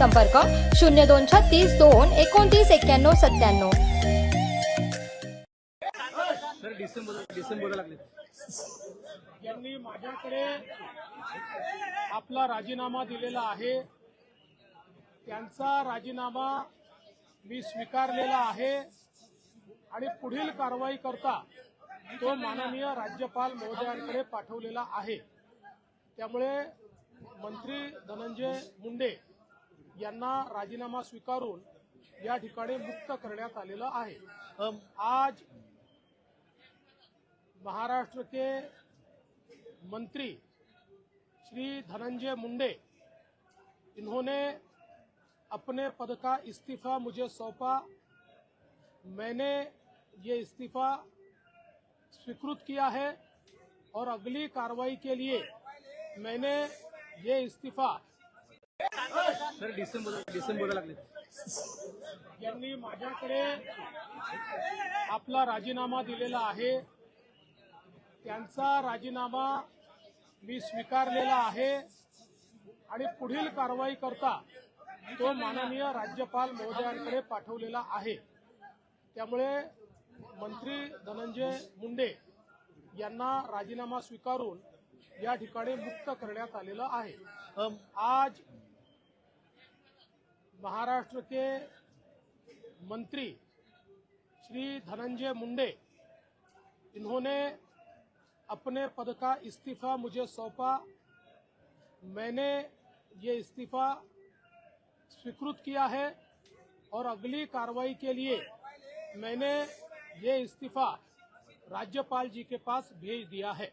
संपर्क शून्य दोन छत्तीस दोन एकोणतीस एक्क्याण्णव सत्त्याण्णव. सर डिसेंबर डिसेंबरला लागले. यांनी माझ्याकडे आपला राजीनामा दिलेला आहे. त्यांचा राजीनामा मी स्वीकारलेला आहे आणि पुढील कारवाई करता तो माननीय राज्यपाल महोदयांकडे पाठवलेला आहे. त्यामुळे मंत्री धनंजय मुंडे यांना राजीनामा स्वीकारून या ठिकाणी मुक्त करण्यात आलेलं आहे. आज महाराष्ट्र के मंत्री श्री धनंजय मुंडे इन्होंने अपने पद का इस्तीफा मुझे सौंपा। मैंने ये इस्तीफा स्वीकृत किया है और अगली कार्रवाई के लिए मैंने ये इस्तीफा सर डिसेंबर डिसेंबरला लागले. यांनी माझ्याकडे आपला राजीनामा दिलेला आहे. त्यांचा राजीनामा मी स्वीकारलेला आहे आणि पुढील कारवाई करता तो माननीय राज्यपाल महोदयांकडे पाठवलेला आहे. त्यामुळे मंत्री धनंजय मुंडे यांना राजीनामा स्वीकारून या ठिकाणी मुक्त करण्यात आलेलं आहे. आज महाराष्ट्र के मंत्री श्री धनंजय मुंडे इन्होंने अपने पद का इस्तीफा मुझे सौंपा। मैंने ये इस्तीफा स्वीकृत किया है और अगली कार्रवाई के लिए मैंने ये इस्तीफा राज्यपाल जी के पास भेज दिया है।